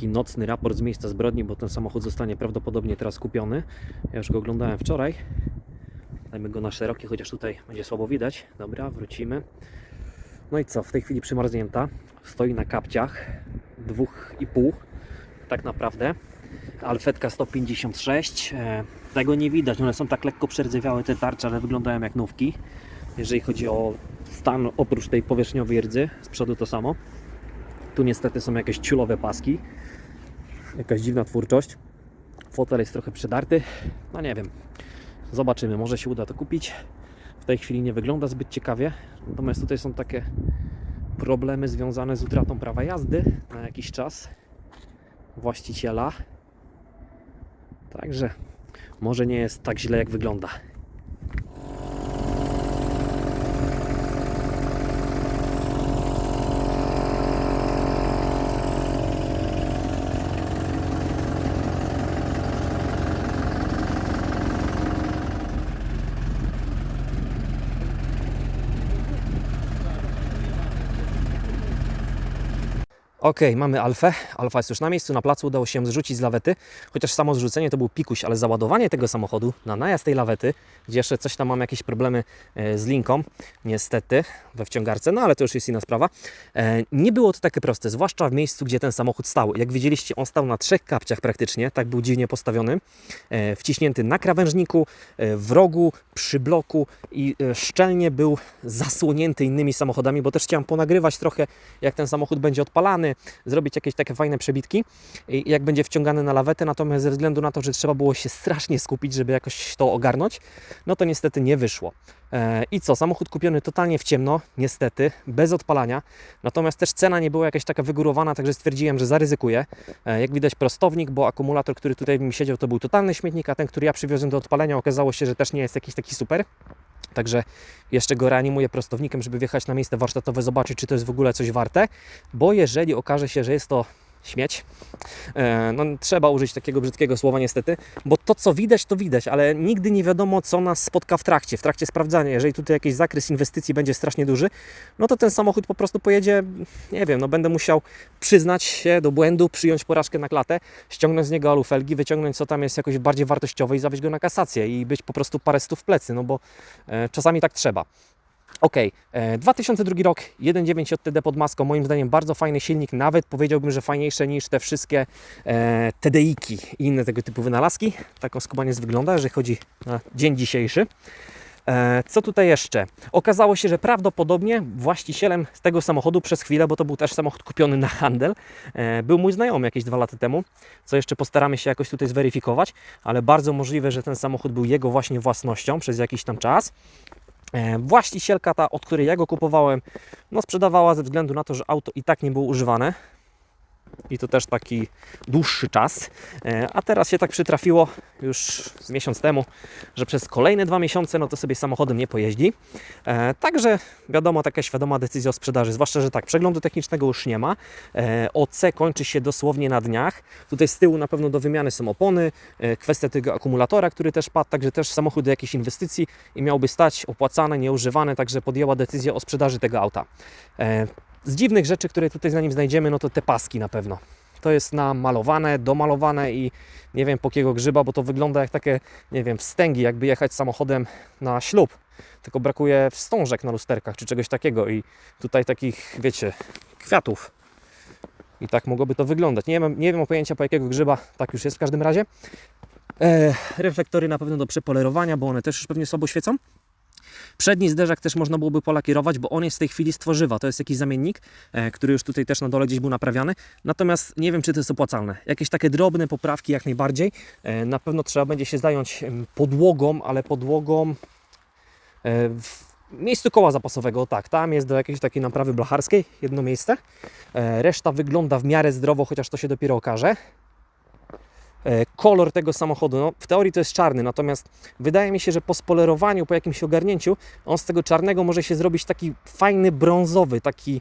taki nocny raport z miejsca zbrodni, bo ten samochód zostanie prawdopodobnie teraz kupiony. Ja już go oglądałem wczoraj. Dajmy go na szeroki, chociaż tutaj będzie słabo widać. Dobra, wrócimy. No i co? W tej chwili przymarznięta. Stoi na kapciach. Dwóch i pół. Tak naprawdę. Alfetka 156. E, tego nie widać. One są tak lekko przerdzewiałe te tarcze, ale wyglądają jak nówki. Jeżeli chodzi o stan oprócz tej powierzchniowej rdzy, z przodu to samo. Tu niestety są jakieś ciulowe paski. Jakaś dziwna twórczość. Fotel jest trochę przedarty. No nie wiem. Zobaczymy, może się uda to kupić. W tej chwili nie wygląda zbyt ciekawie. Natomiast tutaj są takie problemy związane z utratą prawa jazdy na jakiś czas właściciela. Także może nie jest tak źle jak wygląda. Ok, mamy Alfę. Alfa jest już na miejscu, na placu. Udało się ją zrzucić z lawety, chociaż samo zrzucenie to był pikuś, ale załadowanie tego samochodu na najazd tej lawety, gdzie jeszcze coś tam mam jakieś problemy e, z linką, niestety, we wciągarce, no ale to już jest inna sprawa, e, nie było to takie proste, zwłaszcza w miejscu, gdzie ten samochód stał. Jak widzieliście, on stał na trzech kapciach praktycznie, tak był dziwnie postawiony, e, wciśnięty na krawężniku, w rogu, przy bloku i szczelnie był zasłonięty innymi samochodami, bo też chciałem ponagrywać trochę, jak ten samochód będzie odpalany, zrobić jakieś takie fajne przebitki, jak będzie wciągany na lawetę, natomiast ze względu na to, że trzeba było się strasznie skupić, żeby jakoś to ogarnąć, no to niestety nie wyszło. E, I co, samochód kupiony totalnie w ciemno, niestety, bez odpalania, natomiast też cena nie była jakaś taka wygórowana, także stwierdziłem, że zaryzykuję. E, Jak widać prostownik, bo akumulator, który tutaj mi siedział, to był totalny śmietnik, a ten, który ja przywiozłem do odpalenia, okazało się, że też nie jest jakiś taki super. Także jeszcze go reanimuję prostownikiem, żeby wjechać na miejsce warsztatowe, zobaczyć, czy to jest w ogóle coś warte, bo jeżeli okaże się, że jest to śmieć, e, no trzeba użyć takiego brzydkiego słowa niestety, bo to co widać, to widać, ale nigdy nie wiadomo, co nas spotka w trakcie, w trakcie sprawdzania. Jeżeli tutaj jakiś zakres inwestycji będzie strasznie duży, no to ten samochód po prostu pojedzie, nie wiem, no będę musiał przyznać się do błędu, przyjąć porażkę na klatę, ściągnąć z niego alufelgi, wyciągnąć co tam jest jakoś bardziej wartościowe i zawieźć go na kasację i być po prostu parę stów w plecy, no bo e, czasami tak trzeba. Ok, e, 2002 rok, 1.9 JTD pod maską, moim zdaniem bardzo fajny silnik, nawet powiedziałbym, że fajniejsze niż te wszystkie e, TDI-ki i inne tego typu wynalazki. Tak on skubaniec wygląda, jeżeli chodzi na dzień dzisiejszy. E, co tutaj jeszcze? Okazało się, że prawdopodobnie właścicielem tego samochodu przez chwilę, bo to był też samochód kupiony na handel, e, był mój znajomy jakieś dwa lata temu, co jeszcze postaramy się jakoś tutaj zweryfikować, ale bardzo możliwe, że ten samochód był jego właśnie własnością przez jakiś tam czas. E, Właścicielka ta, od której ja go kupowałem, no sprzedawała ze względu na to, że auto i tak nie było używane. I to też taki dłuższy czas. E, A teraz się tak przytrafiło już miesiąc temu, że przez kolejne dwa miesiące no to sobie samochodem nie pojeździ. E, Także wiadomo, taka świadoma decyzja o sprzedaży, zwłaszcza, że tak, przeglądu technicznego już nie ma. E, OC kończy się dosłownie na dniach. Tutaj z tyłu na pewno do wymiany są opony, kwestia tego akumulatora, który też padł, także też samochód do jakichś inwestycji i miałby stać opłacane, nieużywane, także podjęła decyzję o sprzedaży tego auta. Z dziwnych rzeczy, które tutaj za nim znajdziemy, no to te paski na pewno. To jest namalowane, domalowane i nie wiem po jakiego grzyba, bo to wygląda jak takie, nie wiem, wstęgi, jakby jechać samochodem na ślub. Tylko brakuje wstążek na lusterkach czy czegoś takiego i tutaj takich, wiecie, kwiatów. I tak mogłoby to wyglądać. Nie wiem, nie wiem o pojęcia po jakiego grzyba, tak już jest w każdym razie. E, reflektory na pewno do przepolerowania, bo one też już pewnie słabo świecą. Przedni zderzak też można byłoby polakierować, bo on jest w tej chwili z tworzywa. To jest jakiś zamiennik, e, który już tutaj też na dole gdzieś był naprawiany. Natomiast nie wiem, czy to jest opłacalne. Jakieś takie drobne poprawki jak najbardziej. E, Na pewno trzeba będzie się zająć podłogą, ale podłogą e, w miejscu koła zapasowego. Tak, tam jest do jakiejś takiej naprawy blacharskiej jedno miejsce. Reszta wygląda w miarę zdrowo, chociaż to się dopiero okaże. E, kolor tego samochodu, no, w teorii to jest czarny, natomiast wydaje mi się, że po spolerowaniu, po jakimś ogarnięciu, on z tego czarnego może się zrobić taki fajny brązowy, taki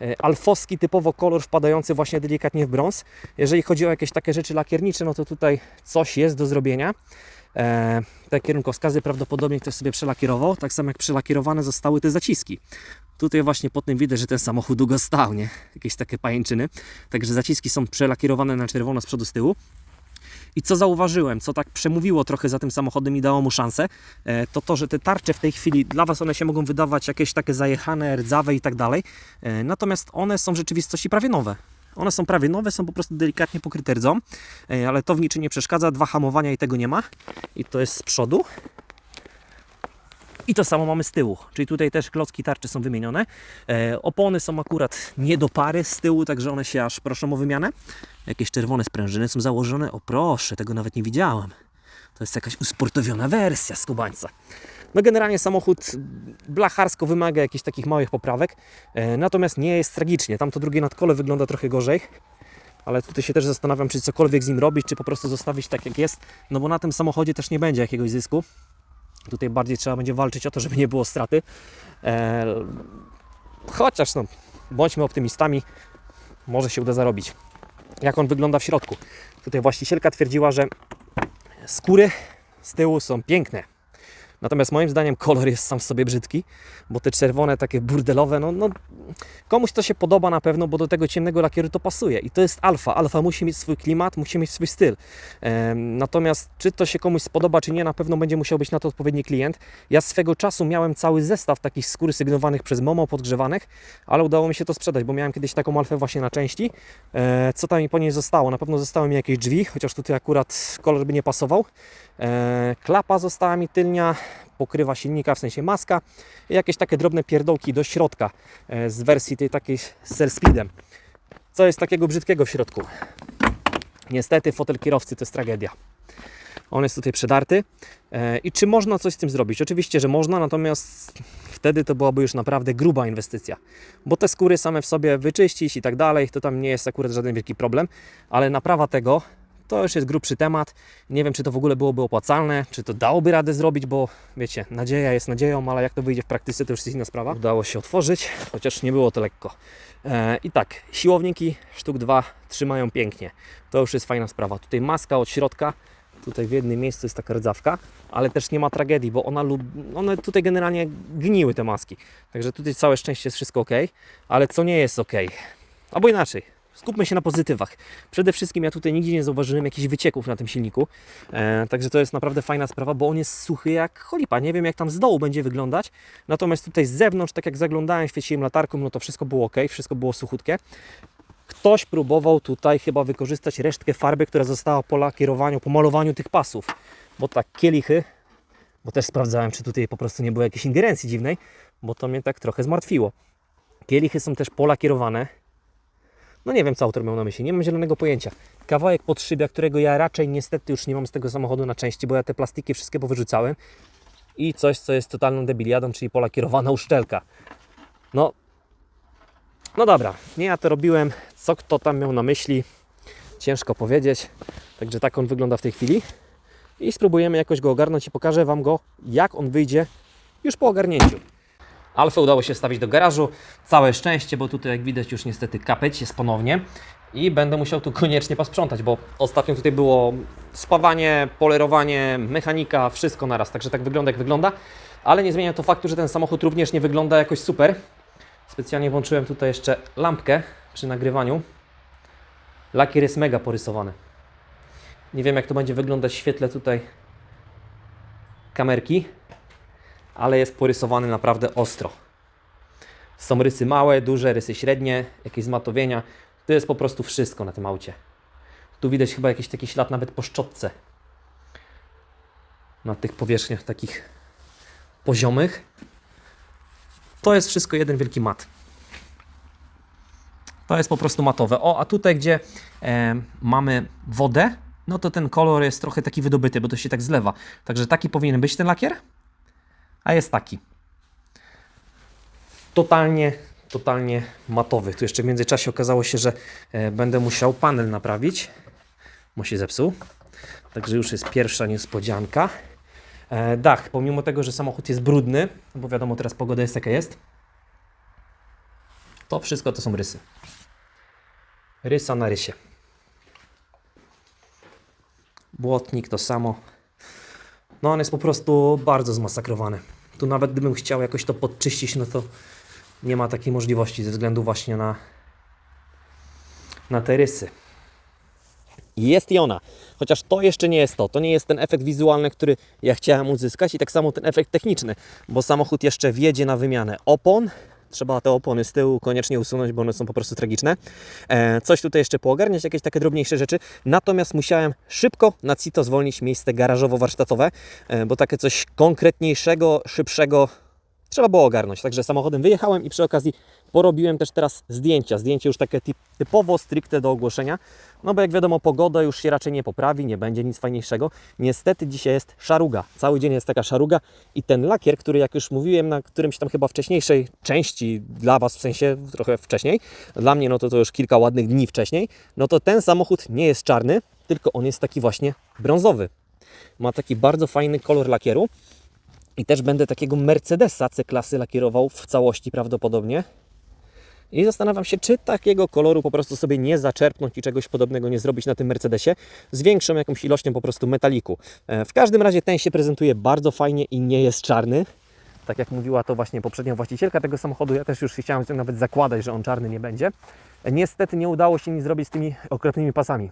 e, alfowski typowo kolor wpadający właśnie delikatnie w brąz. Jeżeli chodzi o jakieś takie rzeczy lakiernicze, no to tutaj coś jest do zrobienia. E, te kierunkowskazy prawdopodobnie ktoś sobie przelakierował, tak samo jak przelakierowane zostały te zaciski. Tutaj właśnie po tym widać, że ten samochód długo stał, nie? Jakieś takie pajęczyny. Także zaciski są przelakierowane na czerwono z przodu, z tyłu. I co zauważyłem, co tak przemówiło trochę za tym samochodem i dało mu szansę, e, to to, że te tarcze w tej chwili, dla Was one się mogą wydawać jakieś takie zajechane, rdzawe i tak dalej, e, natomiast one są w rzeczywistości prawie nowe. One są prawie nowe, są po prostu delikatnie pokryte rdzą, e, ale to w niczym nie przeszkadza, dwa hamowania i tego nie ma. I to jest z przodu. I to samo mamy z tyłu, czyli tutaj też klocki tarczy są wymienione. E, opony są akurat nie do pary z tyłu, także one się aż proszą o wymianę. Jakieś czerwone sprężyny są założone. O proszę, tego nawet nie widziałem. To jest jakaś usportowiona wersja skubańca. No generalnie samochód blacharsko wymaga jakichś takich małych poprawek, e, natomiast nie jest tragicznie. Tam to drugie nadkole wygląda trochę gorzej, ale tutaj się też zastanawiam, czy cokolwiek z nim robić, czy po prostu zostawić tak jak jest, no bo na tym samochodzie też nie będzie jakiegoś zysku. Tutaj bardziej trzeba będzie walczyć o to, żeby nie było straty. E, chociaż no, bądźmy optymistami, może się uda zarobić. Jak on wygląda w środku? Tutaj właścicielka twierdziła, że skóry z tyłu są piękne. Natomiast moim zdaniem kolor jest sam w sobie brzydki, bo te czerwone, takie burdelowe, no, no komuś to się podoba na pewno, bo do tego ciemnego lakieru to pasuje. I to jest alfa. Alfa musi mieć swój klimat, musi mieć swój styl. Natomiast czy to się komuś spodoba, czy nie, na pewno będzie musiał być na to odpowiedni klient. Ja swego czasu miałem cały zestaw takich skór sygnowanych przez Momo, podgrzewanych, ale udało mi się to sprzedać, bo miałem kiedyś taką alfę właśnie na części. E, co tam mi po niej zostało? Na pewno zostały mi jakieś drzwi, chociaż tutaj akurat kolor by nie pasował. E, klapa została mi tylnia, pokrywa silnika, w sensie maska jakieś takie drobne pierdołki do środka e, z wersji tej takiej z Speedem. Co jest takiego brzydkiego w środku? Niestety fotel kierowcy to jest tragedia. On jest tutaj przedarty. E, I czy można coś z tym zrobić? Oczywiście, że można, natomiast wtedy to byłaby już naprawdę gruba inwestycja. Bo te skóry same w sobie wyczyścić i tak dalej, to tam nie jest akurat żaden wielki problem, ale naprawa tego to już jest grubszy temat. Nie wiem, czy to w ogóle byłoby opłacalne, czy to dałoby radę zrobić, bo wiecie, nadzieja jest nadzieją, ale jak to wyjdzie w praktyce, to już jest inna sprawa. Udało się otworzyć, chociaż nie było to lekko. E, I tak, siłowniki sztuk dwa trzymają pięknie. To już jest fajna sprawa. Tutaj maska od środka, tutaj w jednym miejscu jest taka rdzawka, ale też nie ma tragedii, bo ona lub, one tutaj generalnie gniły te maski. Także tutaj całe szczęście jest wszystko ok, ale co nie jest ok? Albo inaczej, skupmy się na pozytywach. Przede wszystkim ja tutaj nigdzie nie zauważyłem jakichś wycieków na tym silniku, e, także to jest naprawdę fajna sprawa, bo on jest suchy jak cholipa. Nie wiem jak tam z dołu będzie wyglądać, natomiast tutaj z zewnątrz, tak jak zaglądałem, świeciłem latarką, no to wszystko było ok, wszystko było suchutkie. Ktoś próbował tutaj chyba wykorzystać resztkę farby, która została po lakierowaniu, po malowaniu tych pasów, bo tak kielichy, bo też sprawdzałem, czy tutaj po prostu nie było jakiejś ingerencji dziwnej, bo to mnie tak trochę zmartwiło. Kielichy są też polakierowane, no nie wiem, co autor miał na myśli, nie mam zielonego pojęcia. Kawałek podszybia, którego ja raczej niestety już nie mam z tego samochodu na części, bo ja te plastiki wszystkie powyrzucałem. I coś, co jest totalną debiliadą, czyli polakierowana uszczelka. No, no dobra, nie ja to robiłem. Co kto tam miał na myśli, ciężko powiedzieć. Także tak on wygląda w tej chwili. I spróbujemy jakoś go ogarnąć i pokażę Wam go, jak on wyjdzie już po ogarnięciu. Alfę udało się stawić do garażu. Całe szczęście, bo tutaj jak widać już niestety kapeć jest ponownie. I będę musiał tu koniecznie posprzątać, bo ostatnio tutaj było spawanie, polerowanie, mechanika, wszystko naraz. Także tak wygląda jak wygląda. Ale nie zmienia to faktu, że ten samochód również nie wygląda jakoś super. Specjalnie włączyłem tutaj jeszcze lampkę przy nagrywaniu. Lakier jest mega porysowany. Nie wiem jak to będzie wyglądać w świetle tutaj kamerki ale jest porysowany naprawdę ostro. Są rysy małe, duże, rysy średnie, jakieś zmatowienia. To jest po prostu wszystko na tym aucie. Tu widać chyba jakiś taki ślad nawet po szczotce. Na tych powierzchniach takich poziomych. To jest wszystko jeden wielki mat. To jest po prostu matowe. O, a tutaj, gdzie e, mamy wodę, no to ten kolor jest trochę taki wydobyty, bo to się tak zlewa. Także taki powinien być ten lakier a jest taki. Totalnie, totalnie matowy. Tu jeszcze w międzyczasie okazało się, że e, będę musiał panel naprawić, bo się zepsuł. Także już jest pierwsza niespodzianka. E, dach, pomimo tego, że samochód jest brudny, bo wiadomo teraz pogoda jest jaka jest, to wszystko to są rysy. Rysa na rysie. Błotnik to samo. No on jest po prostu bardzo zmasakrowany. Tu nawet gdybym chciał jakoś to podczyścić, no to nie ma takiej możliwości ze względu właśnie na, na te rysy. Jest i ona. Chociaż to jeszcze nie jest to. To nie jest ten efekt wizualny, który ja chciałem uzyskać i tak samo ten efekt techniczny, bo samochód jeszcze wjedzie na wymianę opon. Trzeba te opony z tyłu koniecznie usunąć, bo one są po prostu tragiczne. E, coś tutaj jeszcze poogarniać, jakieś takie drobniejsze rzeczy. Natomiast musiałem szybko na CITO zwolnić miejsce garażowo-warsztatowe, e, bo takie coś konkretniejszego, szybszego trzeba było ogarnąć. Także samochodem wyjechałem i przy okazji porobiłem też teraz zdjęcia. Zdjęcie już takie typ, typowo stricte do ogłoszenia. No bo jak wiadomo, pogoda już się raczej nie poprawi, nie będzie nic fajniejszego. Niestety dzisiaj jest szaruga. Cały dzień jest taka szaruga i ten lakier, który jak już mówiłem na którymś tam chyba wcześniejszej części dla Was, w sensie trochę wcześniej, dla mnie no to to już kilka ładnych dni wcześniej, no to ten samochód nie jest czarny, tylko on jest taki właśnie brązowy. Ma taki bardzo fajny kolor lakieru. I też będę takiego Mercedesa C-klasy lakierował w całości prawdopodobnie. I zastanawiam się, czy takiego koloru po prostu sobie nie zaczerpnąć i czegoś podobnego nie zrobić na tym Mercedesie z większą jakąś ilością po prostu metaliku. E, W każdym razie ten się prezentuje bardzo fajnie i nie jest czarny. Tak jak mówiła to właśnie poprzednia właścicielka tego samochodu, ja też już chciałem nawet zakładać, że on czarny nie będzie. E, Niestety nie udało się nic zrobić z tymi okropnymi pasami.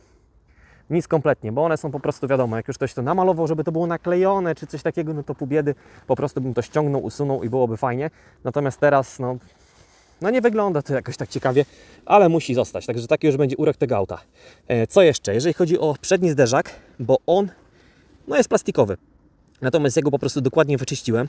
Nic kompletnie, bo one są po prostu wiadomo, jak już ktoś to namalował, żeby to było naklejone czy coś takiego, no to pół biedy, po prostu bym to ściągnął, usunął i byłoby fajnie. Natomiast teraz, no, no nie wygląda to jakoś tak ciekawie, ale musi zostać, także taki już będzie urok tego auta. E, co jeszcze? Jeżeli chodzi o przedni zderzak, bo on, no jest plastikowy, natomiast ja go po prostu dokładnie wyczyściłem,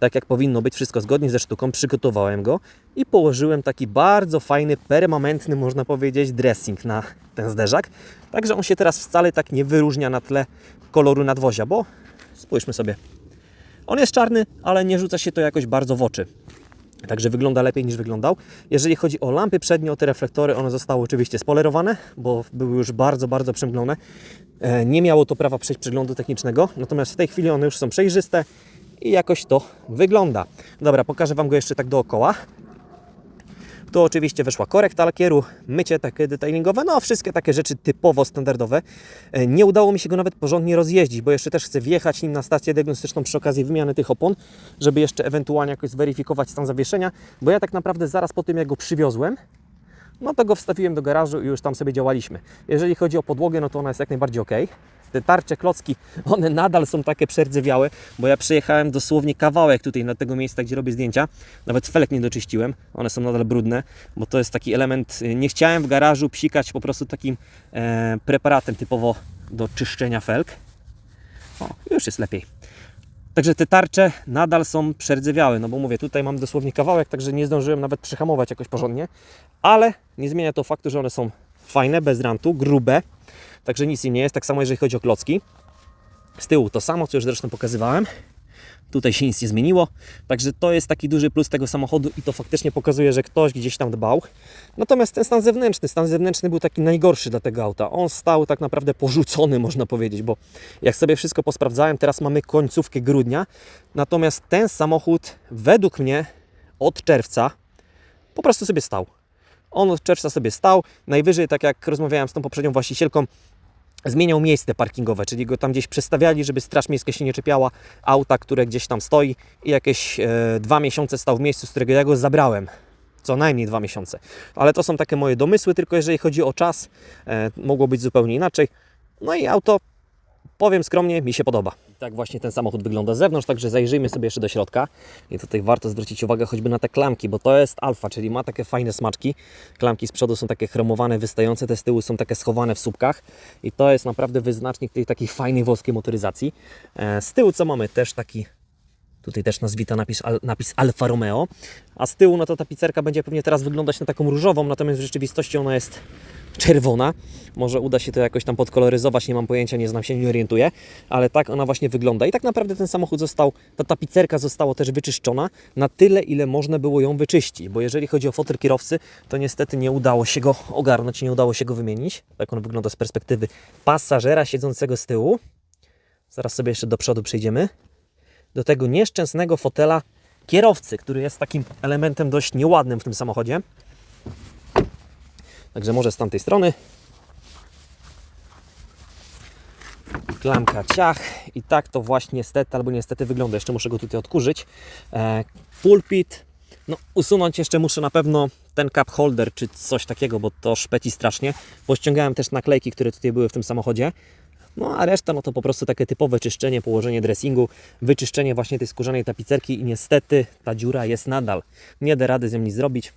tak jak powinno być, wszystko zgodnie ze sztuką, przygotowałem go i położyłem taki bardzo fajny, permanentny, można powiedzieć, dressing na ten zderzak. Także on się teraz wcale tak nie wyróżnia na tle koloru nadwozia, bo spójrzmy sobie. On jest czarny, ale nie rzuca się to jakoś bardzo w oczy. Także wygląda lepiej niż wyglądał. Jeżeli chodzi o lampy przednie, o te reflektory, one zostały oczywiście spolerowane, bo były już bardzo, bardzo przemglone. E, Nie miało to prawa przejść przeglądu technicznego, natomiast w tej chwili one już są przejrzyste i jakoś to wygląda. Dobra, pokażę Wam go jeszcze tak dookoła. Tu oczywiście weszła korekta lakieru, mycie takie detailingowe, no wszystkie takie rzeczy typowo standardowe. E, Nie udało mi się go nawet porządnie rozjeździć, bo jeszcze też chcę wjechać nim na stację diagnostyczną przy okazji wymiany tych opon, żeby jeszcze ewentualnie jakoś zweryfikować stan zawieszenia, bo ja tak naprawdę zaraz po tym jak go przywiozłem, no to go wstawiłem do garażu i już tam sobie działaliśmy. Jeżeli chodzi o podłogę, no to ona jest jak najbardziej ok. Te tarcze, klocki, one nadal są takie przerdzewiałe, bo ja przejechałem dosłownie kawałek tutaj na tego miejsca, gdzie robię zdjęcia. Nawet felek nie doczyściłem, one są nadal brudne, bo to jest taki element, y, nie chciałem w garażu psikać po prostu takim e, preparatem typowo do czyszczenia felk. O, już jest lepiej. Także te tarcze nadal są przerdzewiałe, no bo mówię, tutaj mam dosłownie kawałek, także nie zdążyłem nawet przyhamować jakoś porządnie, ale nie zmienia to faktu, że one są fajne, bez rantu, grube, także nic im nie jest, tak samo jeżeli chodzi o klocki. Z tyłu to samo, co już zresztą pokazywałem. Tutaj się nic nie zmieniło, także to jest taki duży plus tego samochodu i to faktycznie pokazuje, że ktoś gdzieś tam dbał. Natomiast ten stan zewnętrzny, stan zewnętrzny był taki najgorszy dla tego auta. On stał tak naprawdę porzucony, można powiedzieć, bo jak sobie wszystko posprawdzałem, teraz mamy końcówkę grudnia, natomiast ten samochód według mnie od czerwca po prostu sobie stał. On od czerwca sobie stał, najwyżej, tak jak rozmawiałem z tą poprzednią właścicielką, zmieniał miejsce parkingowe, czyli go tam gdzieś przestawiali, żeby Straż Miejska się nie czepiała auta, które gdzieś tam stoi i jakieś e, dwa miesiące stał w miejscu, z którego ja go zabrałem. Co najmniej dwa miesiące. Ale to są takie moje domysły, tylko jeżeli chodzi o czas, e, mogło być zupełnie inaczej. No i auto, powiem skromnie, mi się podoba. Tak właśnie ten samochód wygląda z zewnątrz, także zajrzyjmy sobie jeszcze do środka. I tutaj warto zwrócić uwagę choćby na te klamki, bo to jest alfa, czyli ma takie fajne smaczki. Klamki z przodu są takie chromowane, wystające, te z tyłu są takie schowane w słupkach. I to jest naprawdę wyznacznik tej takiej fajnej włoskiej motoryzacji. E, Z tyłu co mamy? Też taki Tutaj też nazwita napis, al, napis Alfa Romeo. A z tyłu no to ta pizzerka będzie pewnie teraz wyglądać na taką różową, natomiast w rzeczywistości ona jest czerwona. Może uda się to jakoś tam podkoloryzować, nie mam pojęcia, nie znam się, nie orientuję, ale tak ona właśnie wygląda. I tak naprawdę ten samochód został, ta tapicerka została też wyczyszczona na tyle, ile można było ją wyczyścić, bo jeżeli chodzi o fotel kierowcy, to niestety nie udało się go ogarnąć, nie udało się go wymienić. Tak on wygląda z perspektywy pasażera siedzącego z tyłu. Zaraz sobie jeszcze do przodu przejdziemy do tego nieszczęsnego fotela kierowcy, który jest takim elementem dość nieładnym w tym samochodzie. Także może z tamtej strony. klamka ciach i tak to właśnie niestety albo niestety wygląda. Jeszcze muszę go tutaj odkurzyć. E, pulpit, no usunąć jeszcze muszę na pewno ten cup holder czy coś takiego, bo to szpeci strasznie. Pościągałem też naklejki, które tutaj były w tym samochodzie. No a reszta no to po prostu takie typowe czyszczenie, położenie dressingu, wyczyszczenie właśnie tej skórzanej tapicerki i niestety ta dziura jest nadal. Nie da rady z nią nic zrobić.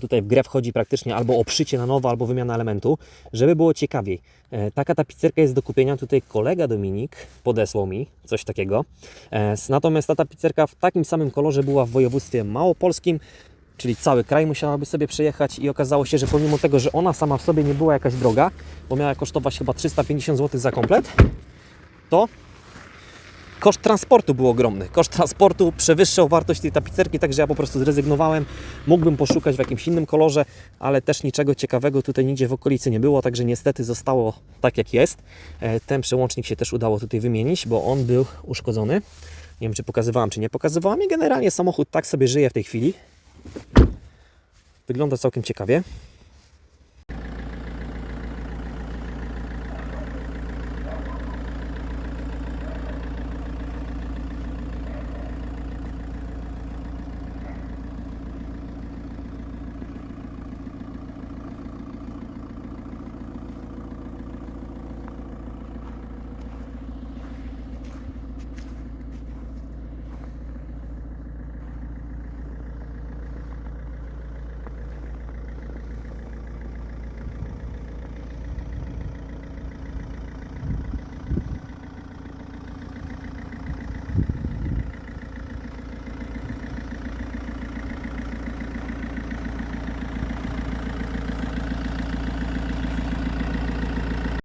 Tutaj w grę wchodzi praktycznie albo oprzycie na nowo, albo wymiana elementu, żeby było ciekawiej. E, taka tapicerka jest do kupienia. Tutaj kolega Dominik podesłał mi coś takiego. E, natomiast ta tapicerka w takim samym kolorze była w województwie małopolskim, czyli cały kraj musiałaby sobie przejechać i okazało się, że pomimo tego, że ona sama w sobie nie była jakaś droga, bo miała kosztować chyba 350 zł za komplet, to koszt transportu był ogromny. Koszt transportu przewyższał wartość tej tapicerki, także ja po prostu zrezygnowałem. Mógłbym poszukać w jakimś innym kolorze, ale też niczego ciekawego tutaj nigdzie w okolicy nie było, także niestety zostało tak jak jest. E, Ten przełącznik się też udało tutaj wymienić, bo on był uszkodzony. Nie wiem, czy pokazywałam, czy nie pokazywałam. I generalnie samochód tak sobie żyje w tej chwili. Wygląda całkiem ciekawie.